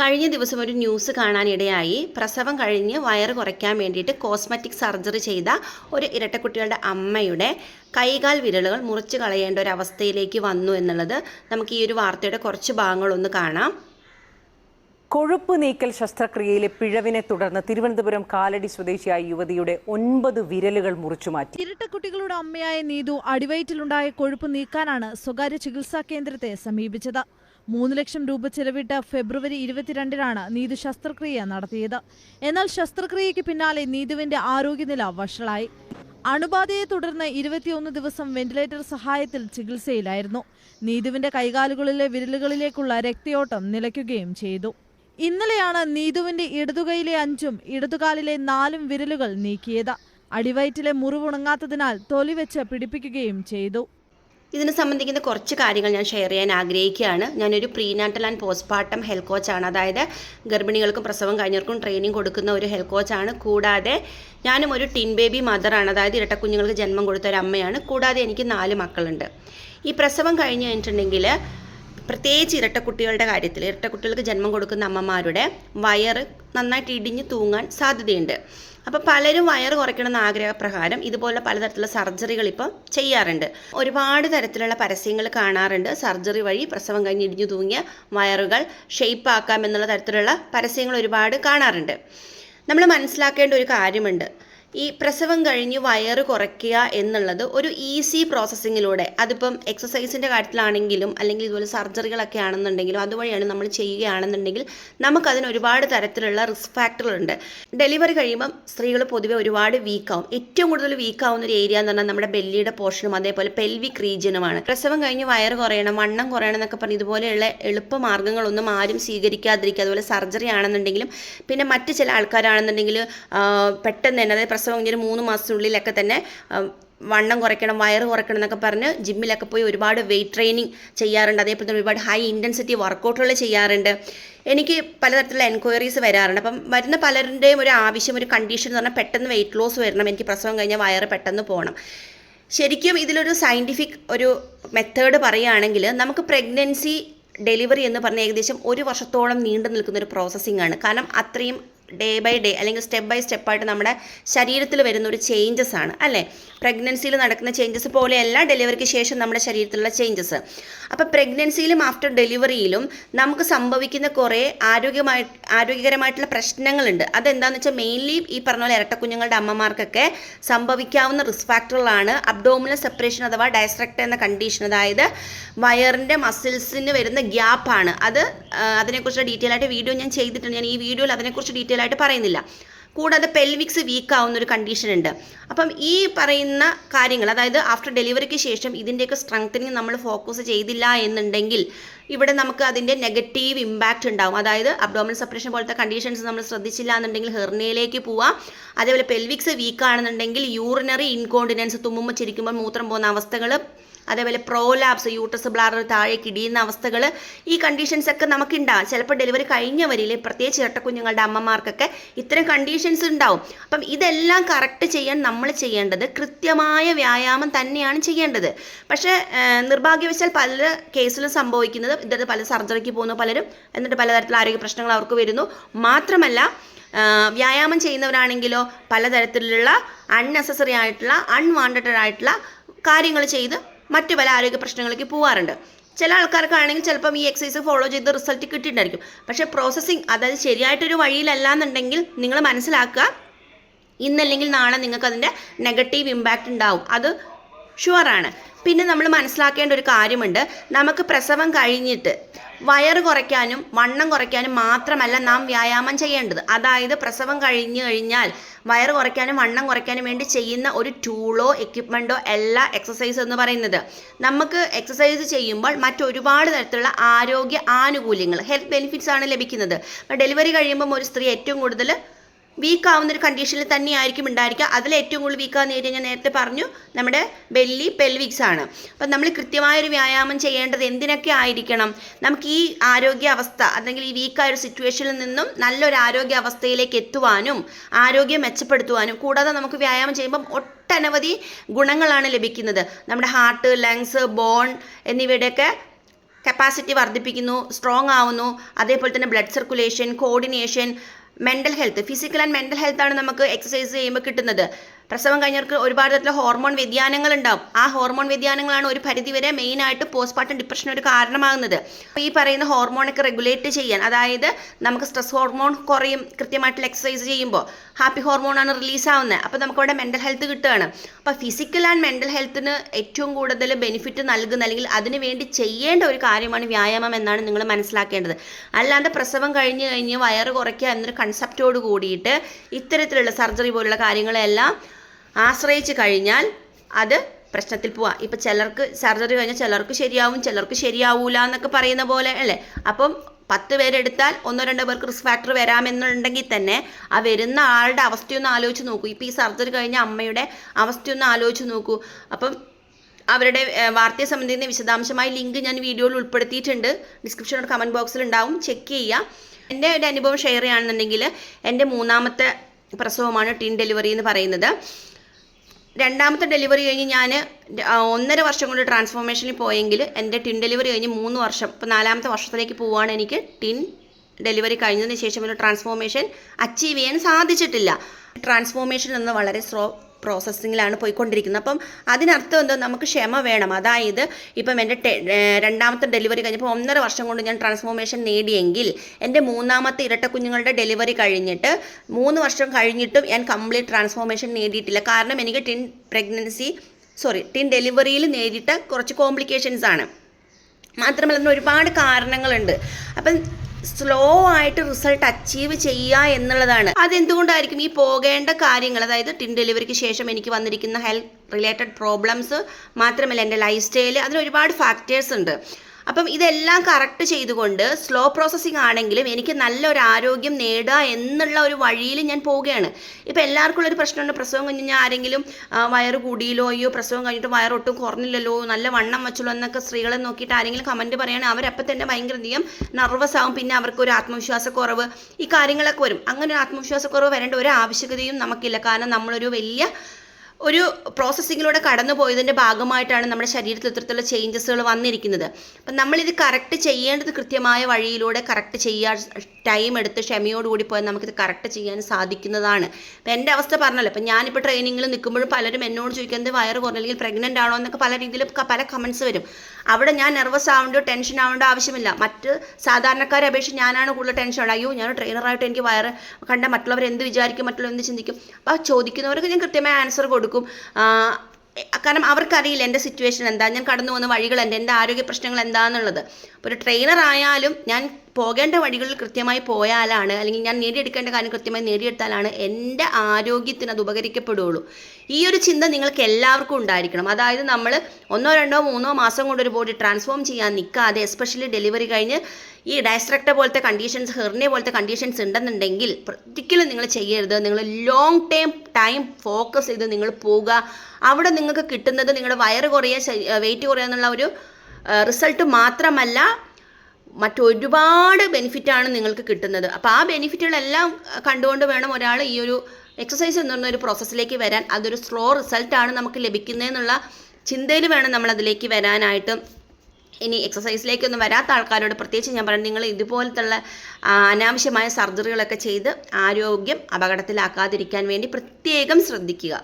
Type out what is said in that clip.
കഴിഞ്ഞ ദിവസം ഒരു ന്യൂസ് കാണാനിടയായി. പ്രസവം കഴിഞ്ഞ് വയറ് കുറയ്ക്കാൻ വേണ്ടിയിട്ട് കോസ്മെറ്റിക് സർജറി ചെയ്ത ഒരു ഇരട്ടക്കുട്ടികളുടെ അമ്മയുടെ കൈകാൽ വിരലുകൾ മുറിച്ച് കളയേണ്ട ഒരു അവസ്ഥയിലേക്ക് വന്നു എന്നുള്ളത് നമുക്ക് ഈ ഒരു വാർത്തയുടെ കുറച്ച് ഭാഗങ്ങളൊന്ന് കാണാം. കൊഴുപ്പ് നീക്കൽ ശസ്ത്രക്രിയയിലെ പിഴവിനെ തുടർന്ന് തിരുവനന്തപുരം കാലടി സ്വദേശിയായ യുവതിയുടെ ഒൻപത് വിരലുകൾ മുറിച്ചു മാറ്റി. ഇരട്ടക്കുട്ടികളുടെ അമ്മയായ നീതു അടിവയറ്റിലുണ്ടായ കൊഴുപ്പ് നീക്കാനാണ് സ്വകാര്യ ചികിത്സാ കേന്ദ്രത്തെ സമീപിച്ചത്. മൂന്ന് ലക്ഷം രൂപ ചെലവിട്ട് ഫെബ്രുവരി ഇരുപത്തിരണ്ടിനാണ് നീതു ശസ്ത്രക്രിയ നടത്തിയത്. എന്നാൽ ശസ്ത്രക്രിയയ്ക്ക് പിന്നാലെ നീതുവിന്റെ ആരോഗ്യനില വഷളായി. അണുബാധയെ തുടർന്ന് ഇരുപത്തിയൊന്ന് ദിവസം വെന്റിലേറ്റർ സഹായത്തിൽ ചികിത്സയിലായിരുന്നു. നീതുവിന്റെ കൈകാലുകളിലെ വിരലുകളിലേക്കുള്ള രക്തയോട്ടം നിലയ്ക്കുകയും ചെയ്തു. ഇന്നലെയാണ് നീതുവിന്റെ ഇടതുകൈയിലെ അഞ്ചും ഇടതുകാലിലെ നാലും വിരലുകൾ നീക്കിയത്. അടിവയറ്റിലെ മുറിവുണങ്ങാത്തതിനാൽ തൊലി വെച്ച് പിടിപ്പിക്കുകയും ചെയ്തു. ഇതിനെ സംബന്ധിക്കുന്ന കുറച്ച് കാര്യങ്ങൾ ഞാൻ ഷെയർ ചെയ്യാൻ ആഗ്രഹിക്കുകയാണ്. ഞാനൊരു പ്രീനാട്ടൽ ആൻഡ് പോസ്റ്റ്മോർട്ടം ഹെൽത്ത് കോച്ചാണ് അതായത് ഗർഭിണികൾക്കും പ്രസവം കഴിഞ്ഞവർക്കും ട്രെയിനിങ് കൊടുക്കുന്ന ഒരു ഹെൽത്ത് കോച്ചാണ് കൂടാതെ ഞാനും ഒരു ടിൻ ബേബി മദറാണ് അതായത് ഇരട്ടക്കുഞ്ഞുങ്ങൾക്ക് ജന്മം കൊടുത്ത ഒരു അമ്മയാണ്. കൂടാതെ എനിക്ക് നാല് മക്കളുണ്ട്. ഈ പ്രസവം കഴിഞ്ഞ് കഴിഞ്ഞിട്ടുണ്ടെങ്കിൽ പ്രത്യേകിച്ച് ഇരട്ടക്കുട്ടികളുടെ കാര്യത്തിൽ ഇരട്ടക്കുട്ടികൾക്ക് ജന്മം കൊടുക്കുന്ന അമ്മമാരുടെ വയറ് നന്നായിട്ട് ഇടിഞ്ഞ് തൂങ്ങാൻ സാധ്യതയുണ്ട്. അപ്പോൾ പലരും വയറ് കുറയ്ക്കണമെന്ന ആഗ്രഹപ്രകാരം ഇതുപോലെ പലതരത്തിലുള്ള സർജറികൾ ഇപ്പം ചെയ്യാറുണ്ട്. ഒരുപാട് തരത്തിലുള്ള പരസ്യങ്ങൾ കാണാറുണ്ട്. സർജറി വഴി പ്രസവം കഴിഞ്ഞ് ഇടിഞ്ഞു തൂങ്ങിയ വയറുകൾ ഷെയ്പ്പ് ആക്കാം എന്നുള്ള തരത്തിലുള്ള പരസ്യങ്ങൾ ഒരുപാട് കാണാറുണ്ട്. നമ്മൾ മനസ്സിലാക്കേണ്ട ഒരു കാര്യമുണ്ട്. ഈ പ്രസവം കഴിഞ്ഞ് വയറ് കുറയ്ക്കുക എന്നുള്ളത് ഒരു ഈസി പ്രോസസ്സിങ്ങിലൂടെ അതിപ്പം എക്സസൈസിന്റെ കാര്യത്തിലാണെങ്കിലും അല്ലെങ്കിൽ ഇതുപോലെ സർജറികളൊക്കെ ആണെന്നുണ്ടെങ്കിലും അതുവഴിയാണ് നമ്മൾ ചെയ്യുകയാണെന്നുണ്ടെങ്കിൽ നമുക്കതിന് ഒരുപാട് തരത്തിലുള്ള റിസ്ക് ഫാക്ടറുകളുണ്ട് ഡെലിവറി കഴിയുമ്പം സ്ത്രീകൾ പൊതുവെ ഒരുപാട് വീക്കാവും ഏറ്റവും കൂടുതൽ വീക്കാവുന്ന ഒരു ഏരിയ എന്ന് പറഞ്ഞാൽ നമ്മുടെ ബെല്ലിയുടെ പോർഷനും അതേപോലെ പെൽവിക് റീജിയനുമാണ് പ്രസവം കഴിഞ്ഞ് വയറ് കുറയണം വണ്ണം കുറയണം എന്നൊക്കെ പറഞ്ഞ് ഇതുപോലെയുള്ള എളുപ്പ മാർഗങ്ങളൊന്നും ആരും സ്വീകരിക്കാതിരിക്കുക. അതുപോലെ സർജറി ആണെന്നുണ്ടെങ്കിലും പിന്നെ മറ്റ് ചില ആൾക്കാരാണെന്നുണ്ടെങ്കിൽ പെട്ടെന്ന് തന്നെ അതായത് പ്രസവം ഒരു മൂന്ന് മാസത്തിനുള്ളിലൊക്കെ തന്നെ വണ്ണം കുറയ്ക്കണം വയറ് കുറയ്ക്കണം എന്നൊക്കെ പറഞ്ഞ് ജിമ്മിലൊക്കെ പോയി ഒരുപാട് വെയിറ്റ് ട്രെയിനിങ് ചെയ്യാറുണ്ട്. അതേപോലെ തന്നെ ഒരുപാട് ഹൈ ഇന്റൻസിറ്റി വർക്കൗട്ടുകൾ ചെയ്യാറുണ്ട്. എനിക്ക് പലതരത്തിലുള്ള എൻക്വയറീസ് വരാറുണ്ട്. അപ്പം വരുന്ന പലരുടെയും ഒരു ആവശ്യം ഒരു കണ്ടീഷൻ എന്ന് പറഞ്ഞാൽ പെട്ടെന്ന് വെയിറ്റ് ലോസ് വരണം. എനിക്ക് പ്രസവം കഴിഞ്ഞാൽ വയറ് പെട്ടെന്ന് പോകണം. ശരിക്കും ഇതിലൊരു സയന്റിഫിക് ഒരു മെത്തേഡ് പറയുകയാണെങ്കിൽ നമുക്ക് പ്രഗ്നൻസി ഡെലിവറി എന്ന് പറഞ്ഞാൽ ഏകദേശം ഒരു വർഷത്തോളം നീണ്ടു നിൽക്കുന്ന ഒരു പ്രോസസ്സിംഗ് ആണ്. കാരണം അത്രയും ഡേ ബൈ ഡേ അല്ലെങ്കിൽ സ്റ്റെപ്പ് ബൈ സ്റ്റെപ്പായിട്ട് നമ്മുടെ ശരീരത്തിൽ വരുന്ന ഒരു ചേഞ്ചസ് ആണ് അല്ലേ? പ്രഗ്നൻസിയിൽ നടക്കുന്ന ചേഞ്ചസ് പോലെയല്ല ഡെലിവറിക്ക് ശേഷം നമ്മുടെ ശരീരത്തിലുള്ള ചേഞ്ചസ് അപ്പോൾ പ്രഗ്നൻസിയിലും ആഫ്റ്റർ ഡെലിവറിയിലും നമുക്ക് സംഭവിക്കുന്ന കുറേ ആരോഗ്യമായി ആരോഗ്യകരമായിട്ടുള്ള പ്രശ്നങ്ങളുണ്ട്. അതെന്താണെന്ന് വെച്ചാൽ മെയിൻലി ഈ പറഞ്ഞ പോലെ ഇരട്ടക്കുഞ്ഞുങ്ങളുടെ അമ്മമാർക്കൊക്കെ സംഭവിക്കാവുന്ന റിസ്ക് ഫാക്ടറുകളാണ് അബ്ഡോമിനൽ സെപ്പറേഷൻ അഥവാ ഡയസ്ട്രക്ട് എന്ന കണ്ടീഷൻ അതായത് വയറിന്റെ മസിൽസിന് വരുന്ന ഗ്യാപ്പാണ് അത് അതിനെക്കുറിച്ച് ഡീറ്റെയിൽ ആയിട്ട് വീഡിയോ ഞാൻ ചെയ്തിട്ടുണ്ട്. ഞാൻ ഈ വീഡിയോയിൽ അതിനെക്കുറിച്ച് ഡീറ്റെയിൽ ആയിട്ട് പറയുന്നില്ല. കൂടാതെ പെൽവിക്സ് വീക്ക് ആവുന്ന ഒരു കണ്ടീഷൻ ഉണ്ട്. അപ്പം ഈ പറയുന്ന കാര്യങ്ങൾ അതായത് ആഫ്റ്റർ ഡെലിവറിക്ക് ശേഷം ഇതിന്റെയൊക്കെ സ്ട്രെങ്തനിങ് നമ്മൾ ഫോക്കസ് ചെയ്തില്ല എന്നുണ്ടെങ്കിൽ ഇവിടെ നമുക്ക് അതിന്റെ നെഗറ്റീവ് ഇമ്പാക്റ്റ് ഉണ്ടാവും. അതായത് അബ്ഡോമൽ സെപ്പറേഷൻ പോലത്തെ കണ്ടീഷൻസ് നമ്മൾ ശ്രദ്ധിച്ചില്ല എന്നുണ്ടെങ്കിൽ ഹെർണിയയിലേക്ക് പോവാം. അതേപോലെ പെൽവിക്സ് വീക്ക് ആണെന്നുണ്ടെങ്കിൽ യൂറിനറി ഇൻകോണ്ടിനൻസ് തുമ്മുമ്പോൾ ചിരിക്കുമ്പോൾ മൂത്രം പോകുന്ന അവസ്ഥകൾ അതേപോലെ പ്രോലാപ്സ് യൂട്ടസ് ബ്ലാഡർ താഴേക്ക് ഇടിയുന്ന അവസ്ഥകൾ ഈ കണ്ടീഷൻസ് ഒക്കെ നമുക്കുണ്ടാകും ചിലപ്പോൾ ഡെലിവറി കഴിഞ്ഞവരിൽ പ്രത്യേകിച്ച് ഇരട്ടക്കുഞ്ഞുങ്ങളുടെ അമ്മമാർക്കൊക്കെ ഇത്തരം കണ്ടീഷൻസ് ഉണ്ടാവും. അപ്പം ഇതെല്ലാം കറക്റ്റ് ചെയ്യാൻ നമ്മൾ ചെയ്യേണ്ടത് കൃത്യമായ വ്യായാമം തന്നെയാണ് ചെയ്യേണ്ടത്. പക്ഷേ നിർഭാഗ്യവശാൽ പല കേസിലും സംഭവിക്കുന്നത് ഇതായത് പല സർജറിക്ക് പോകുന്നു പലരും എന്നിട്ട് പലതരത്തിലുള്ള ആരോഗ്യ പ്രശ്നങ്ങൾ അവർക്ക് വരുന്നു. മാത്രമല്ല വ്യായാമം ചെയ്യുന്നവരാണെങ്കിലോ പലതരത്തിലുള്ള അൺനെസസറി ആയിട്ടുള്ള അൺവാണ്ടഡ് ആയിട്ടുള്ള കാര്യങ്ങൾ ചെയ്ത് മറ്റു പല ആരോഗ്യ പ്രശ്നങ്ങളിലേക്ക് പോകാറുണ്ട് ചില ആൾക്കാർക്കാണെങ്കിൽ ചിലപ്പം ഈ എക്സസൈസ് ഫോളോ ചെയ്ത് റിസൾട്ട് കിട്ടിയിട്ടുണ്ടായിരിക്കും. പക്ഷേ പ്രോസസ്സിങ് അതായത് ശരിയായിട്ടൊരു വഴിയിലല്ല എന്നുണ്ടെങ്കിൽ നിങ്ങൾ മനസ്സിലാക്കുക ഇന്നല്ലെങ്കിൽ നാളെ നിങ്ങൾക്ക് അതിന്റെ നെഗറ്റീവ് ഇമ്പാക്റ്റ് ഉണ്ടാവും. അത് ഷുവറാണ് പിന്നെ നമ്മൾ മനസ്സിലാക്കേണ്ട ഒരു കാര്യമുണ്ട്. നമുക്ക് പ്രസവം കഴിഞ്ഞിട്ട് വയറ് കുറയ്ക്കാനും വണ്ണം കുറയ്ക്കാനും മാത്രമല്ല നാം വ്യായാമം ചെയ്യേണ്ടത്. അതായത് പ്രസവം കഴിഞ്ഞു കഴിഞ്ഞാൽ വയറ് കുറയ്ക്കാനും വണ്ണം കുറയ്ക്കാനും വേണ്ടി ചെയ്യുന്ന ഒരു ടൂളോ എക്യുപ്മെന്റോ അല്ല എക്സസൈസ് എന്ന് പറയുന്നത്. നമുക്ക് എക്സസൈസ് ചെയ്യുമ്പോൾ മറ്റൊരുപാട് തരത്തിലുള്ള ആരോഗ്യ ആനുകൂല്യങ്ങൾ ഹെൽത്ത് ബെനിഫിറ്റ്സ് ആണ് ലഭിക്കുന്നത്. ഡെലിവറി കഴിയുമ്പം ഒരു സ്ത്രീ ഏറ്റവും കൂടുതൽ വീക്ക് ആവുന്ന ഒരു കണ്ടീഷനിൽ തന്നെയായിരിക്കും ഉണ്ടായിരിക്കുക. അതിൽ ഏറ്റവും കൂടുതൽ വീക്ക് ആവുന്ന ഏരിയ ഞാൻ നേരത്തെ പറഞ്ഞു നമ്മുടെ ബെല്ലി പെൽവിക്സ് ആണ്. അപ്പം നമ്മൾ കൃത്യമായൊരു വ്യായാമം ചെയ്യേണ്ടത് എന്തിനൊക്കെ ആയിരിക്കണം? നമുക്ക് ഈ ആരോഗ്യ അവസ്ഥ അല്ലെങ്കിൽ ഈ വീക്കായ ഒരു സിറ്റുവേഷനിൽ നിന്നും നല്ലൊരു ആരോഗ്യ അവസ്ഥയിലേക്ക് എത്തുവാനും ആരോഗ്യം മെച്ചപ്പെടുത്തുവാനും കൂടാതെ നമുക്ക് വ്യായാമം ചെയ്യുമ്പം ഒട്ടനവധി ഗുണങ്ങളാണ് ലഭിക്കുന്നത്. നമ്മുടെ ഹാർട്ട് ലങ്സ് ബോൺ എന്നിവയുടെയൊക്കെ കപ്പാസിറ്റി വർദ്ധിപ്പിക്കുന്നു സ്ട്രോങ് ആവുന്നു. അതേപോലെ തന്നെ blood circulation coordination mental health physical and mental ഹെൽത്താണ് നമുക്ക് എക്സസൈസ് ചെയ്യുമ്പോൾ കിട്ടുന്നത്. പ്രസവം കഴിഞ്ഞവർക്ക് ഒരുപാട് തരത്തിലുള്ള ഹോർമോൺ വ്യതിയാനങ്ങൾ ഉണ്ടാവും ആ ഹോർമോൺ വ്യതിയാനങ്ങളാണ് ഒരു പരിധിവരെ മെയിനായിട്ട് പോസ്റ്റ്മോർട്ടം ഡിപ്രഷൻ ഒരു കാരണമാകുന്നത്. ഈ പറയുന്ന ഹോർമോണൊക്കെ റെഗുലേറ്റ് ചെയ്യാൻ അതായത് നമുക്ക് സ്ട്രെസ് ഹോർമോൺ കുറയും കൃത്യമായിട്ടുള്ള എക്സസൈസ് ചെയ്യുമ്പോൾ ഹാപ്പി ഹോർമോണാണ് റിലീസ് ആവുന്നത്. അപ്പോൾ നമുക്കവിടെ മെന്റൽ ഹെൽത്ത് കിട്ടുകയാണ്. അപ്പോൾ ഫിസിക്കൽ ആൻഡ് മെന്റൽ ഹെൽത്തിന് ഏറ്റവും കൂടുതൽ ബെനിഫിറ്റ് നൽകുന്ന അല്ലെങ്കിൽ അതിന് വേണ്ടി ചെയ്യേണ്ട ഒരു കാര്യമാണ് വ്യായാമം എന്നാണ് നിങ്ങൾ മനസ്സിലാക്കേണ്ടത്. അല്ലാതെ പ്രസവം കഴിഞ്ഞ് കഴിഞ്ഞ് വയറ് കുറയ്ക്കുക എന്നൊരു കൺസെപ്റ്റോട് കൂടിയിട്ട് ഇത്തരത്തിലുള്ള സർജറി പോലുള്ള കാര്യങ്ങളെല്ലാം ആശ്രയിച്ച് കഴിഞ്ഞാൽ അത് പ്രശ്നത്തിൽ പോവാം. ഇപ്പം ചിലർക്ക് സർജറി കഴിഞ്ഞാൽ ചിലർക്ക് ശരിയാവും ചിലർക്ക് ശരിയാവൂല എന്നൊക്കെ പറയുന്ന പോലെ അല്ലേ? അപ്പം പത്ത് പേരെടുത്താൽ ഒന്നോ രണ്ടോ പേർക്ക് റിസ്ക് ഫാക്ടർ വരാമെന്നുണ്ടെങ്കിൽ തന്നെ ആ വരുന്ന ആളുടെ അവസ്ഥയൊന്ന് ആലോചിച്ച് നോക്കൂ. ഇപ്പോൾ ഈ സർജറി കഴിഞ്ഞ അമ്മയുടെ അവസ്ഥയൊന്ന് ആലോചിച്ച് നോക്കൂ. അപ്പം അവരുടെ വാർത്തയെ സംബന്ധിക്കുന്ന വിശദാംശമായ ലിങ്ക് ഞാൻ വീഡിയോയിൽ ഉൾപ്പെടുത്തിയിട്ടുണ്ട്. ഡിസ്ക്രിപ്ഷനോട് കമന്റ് ബോക്സിൽ ഉണ്ടാവും. ചെക്ക് ചെയ്യുക എന്റെ ഒരു അനുഭവം ഷെയർ ചെയ്യുകയാണെന്നുണ്ടെങ്കിൽ എന്റെ മൂന്നാമത്തെ പ്രസവമാണ് ടീൻ ഡെലിവറി എന്ന് പറയുന്നത്. രണ്ടാമത്തെ ഡെലിവറി കഴിഞ്ഞ് ഞാൻ ഒന്നര വർഷം കൊണ്ട് ട്രാൻസ്ഫോർമേഷനിൽ പോയെങ്കിൽ എന്റെ ടിൻ ഡെലിവറി കഴിഞ്ഞ് മൂന്ന് വർഷം ഇപ്പോൾ നാലാമത്തെ വർഷത്തിലേക്ക് പോവുകയാണ് എനിക്ക് ടിൻ ഡെലിവറി കഴിഞ്ഞതിന് ശേഷം ഒരു ട്രാൻസ്ഫോർമേഷൻ അച്ചീവ് ചെയ്യാൻ സാധിച്ചിട്ടില്ല. ട്രാൻസ്ഫോർമേഷൻ എന്ന് വളരെ സ്ലോ പ്രോസസ്സിങ്ങിലാണ് പോയിക്കൊണ്ടിരിക്കുന്നത്. അപ്പം അതിനർത്ഥം എന്തോ നമുക്ക് ക്ഷമ വേണം. അതായത് ഇപ്പം എന്റെ രണ്ടാമത്തെ ഡെലിവറി കഴിഞ്ഞപ്പോൾ ഒന്നര വർഷം കൊണ്ട് ഞാൻ ട്രാൻസ്ഫോർമേഷൻ നേടിയെങ്കിൽ എന്റെ മൂന്നാമത്തെ ഇരട്ട കുഞ്ഞുങ്ങളുടെ ഡെലിവറി കഴിഞ്ഞിട്ട് മൂന്ന് വർഷം കഴിഞ്ഞിട്ടും ഞാൻ കംപ്ലീറ്റ് ട്രാൻസ്ഫോർമേഷൻ നേടിയിട്ടില്ല. കാരണം എനിക്ക് ടിൻ പ്രഗ്നൻസി സോറി ടിൻ ഡെലിവറിയിൽ നേരിട്ട കുറച്ച് കോംപ്ലിക്കേഷൻസ് ആണ്. മാത്രമല്ല ഒരുപാട് കാരണങ്ങളുണ്ട്. അപ്പം സ്ലോ ആയിട്ട് റിസൾട്ട് അച്ചീവ് ചെയ്യുക എന്നുള്ളതാണ്. അതെന്തുകൊണ്ടായിരിക്കും ഈ പോകേണ്ട കാര്യങ്ങൾ അതായത് ടിൻ ഡെലിവറിക്ക് ശേഷം എനിക്ക് വന്നിരിക്കുന്ന ഹെൽത്ത് റിലേറ്റഡ് പ്രോബ്ലംസ് മാത്രമല്ല എന്റെ ലൈഫ് സ്റ്റൈൽ അതിന് ഒരുപാട് ഫാക്ടേഴ്സ് ഉണ്ട്. അപ്പം ഇതെല്ലാം കറക്റ്റ് ചെയ്തുകൊണ്ട് സ്ലോ പ്രോസസ്സിങ് ആണെങ്കിലും എനിക്ക് നല്ലൊരു ആരോഗ്യം നേടുക എന്നുള്ള ഒരു വഴിയിൽ ഞാൻ പോവുകയാണ്. ഇപ്പം എല്ലാവർക്കും ഉള്ളൊരു പ്രശ്നമുണ്ട്. പ്രസവം കഴിഞ്ഞ് കഴിഞ്ഞാൽ ആരെങ്കിലും വയറ് കൂടിയില്ലോ അയ്യോ പ്രസവം കഴിഞ്ഞിട്ട് വയറൊട്ടും കുറഞ്ഞില്ലല്ലോ നല്ല വണ്ണം വെച്ചല്ലോ എന്നൊക്കെ സ്ത്രീകളെ നോക്കിയിട്ട് ആരെങ്കിലും കമന്റ് പറയുകയാണെങ്കിൽ അവരപ്പം തന്നെ ഭയങ്കര അധികം നർവസ് ആവും. പിന്നെ അവർക്ക് ഒരു ആത്മവിശ്വാസക്കുറവ് ഈ കാര്യങ്ങളൊക്കെ വരും. അങ്ങനെ ഒരു ആത്മവിശ്വാസക്കുറവ് വരേണ്ട ഒരു ആവശ്യകതയും നമുക്കില്ല. കാരണം നമ്മളൊരു വലിയ ഒരു പ്രോസസ്സിങ്ങിലൂടെ കടന്നു പോയതിന്റെ ഭാഗമായിട്ടാണ് നമ്മുടെ ശരീരത്തിൽ ഇത്തരത്തിലുള്ള ചേഞ്ചസുകൾ വന്നിരിക്കുന്നത്. അപ്പം നമ്മളിത് കറക്റ്റ് ചെയ്യേണ്ടത് കൃത്യമായ വഴിയിലൂടെ കറക്റ്റ് ചെയ്യാൻ ടൈം എടുത്ത് ക്ഷമയോടുകൂടി പോയാൽ നമുക്കിത് കറക്റ്റ് ചെയ്യാൻ സാധിക്കുന്നതാണ്. അപ്പം എന്റെ അവസ്ഥ പറഞ്ഞല്ലോ അപ്പം ഞാനിപ്പോൾ ട്രെയിനിങ്ങിൽ നിൽക്കുമ്പോഴും പലരും എന്നോട് ചോദിക്കുന്നത് വയറ് കുറഞ്ഞ? അല്ലെങ്കിൽ പ്രഗ്നന്റ് ആണോ? എന്നൊക്കെ പല രീതിയിലും പല കമൻസ് വരും. അവിടെ ഞാൻ നെർവസ് ആവേണ്ടോ ടെൻഷൻ ആവേണ്ട ആവശ്യമില്ല. മറ്റ് സാധാരണക്കാരെ അപേക്ഷിച്ച് ഞാനാണ് കൂടുതൽ ടെൻഷൻ ഉണ്ട് അയ്യോ ഞാൻ ട്രെയിനറായിട്ട് എനിക്ക് വയറ് കണ്ട മറ്റുള്ളവർ എന്ത് വിചാരിക്കും മറ്റുള്ളവർ എന്ത് ചിന്തിക്കും? അപ്പോൾ ചോദിക്കുന്നവർക്ക് ഞാൻ കൃത്യമായ ആൻസർ കൊടുക്കും. എ- കാരണം അവർക്കറിയില്ല എന്റെ സിറ്റുവേഷൻ എന്താ. ഞാൻ കടന്നു പോകുന്ന വഴികൾ എന്റെ എന്റെ ആരോഗ്യ പ്രശ്നങ്ങൾ എന്താണെന്നുള്ളത് ഒരു ട്രെയിനർ ആയാലും ഞാൻ പോകേണ്ട വഴികളിൽ കൃത്യമായി പോയാലാണ് അല്ലെങ്കിൽ ഞാൻ നേടിയെടുക്കേണ്ട കാര്യം കൃത്യമായി നേടിയെടുത്താലാണ് എന്റെ ആരോഗ്യത്തിന് അത് ഉപകരിക്കപ്പെടുകയുള്ളൂ ഈ ഒരു ചിന്ത നിങ്ങൾക്ക് എല്ലാവർക്കും ഉണ്ടായിരിക്കണം. അതായത് നമ്മൾ ഒന്നോ രണ്ടോ മൂന്നോ മാസം കൊണ്ട് ഒരു ബോഡി ട്രാൻസ്ഫോം ചെയ്യാൻ നിൽക്കാതെ എസ്പെഷ്യലി ഡെലിവറി കഴിഞ്ഞ് ഈ ഡയസ്ട്രക്ട പോലത്തെ കണ്ടീഷൻസ് ഹെർണിയ പോലത്തെ കണ്ടീഷൻസ് ഉണ്ടെന്നുണ്ടെങ്കിൽ ഒരിക്കലും നിങ്ങൾ ചെയ്യരുത്. നിങ്ങൾ ലോങ് ടൈം ടൈം ഫോക്കസ് ചെയ്ത് നിങ്ങൾ പോവുക. അവിടെ നിങ്ങൾക്ക് കിട്ടുന്നത് നിങ്ങളുടെ വയറ് കുറയുക വെയിറ്റ് കുറയുക എന്നുള്ള ഒരു റിസൾട്ട് മാത്രമല്ല മറ്റൊരുപാട് ബെനിഫിറ്റാണ് നിങ്ങൾക്ക് കിട്ടുന്നത്. അപ്പോൾ ആ ബെനിഫിറ്റുകളെല്ലാം കണ്ടുകൊണ്ട് വേണം ഒരാൾ ഈ ഒരു എക്സസൈസ് എന്ന് പറഞ്ഞ ഒരു പ്രോസസ്സിലേക്ക് വരാൻ. അതൊരു സ്ലോ റിസൾട്ടാണ് നമുക്ക് ലഭിക്കുന്നതെന്നുള്ള ചിന്തയിൽ വേണം നമ്മൾ അതിലേക്ക് വരാനായിട്ട്. ഇനി എക്സസൈസിലേക്കൊന്നും വരാത്ത ആൾക്കാരോട് പ്രത്യേകിച്ച് ഞാൻ പറഞ്ഞു നിങ്ങൾ ഇതുപോലത്തുള്ള അനാവശ്യമായ സർജറികളൊക്കെ ചെയ്ത് ആരോഗ്യം അപകടത്തിലാക്കാതിരിക്കാൻ വേണ്ടി പ്രത്യേകം ശ്രദ്ധിക്കുക.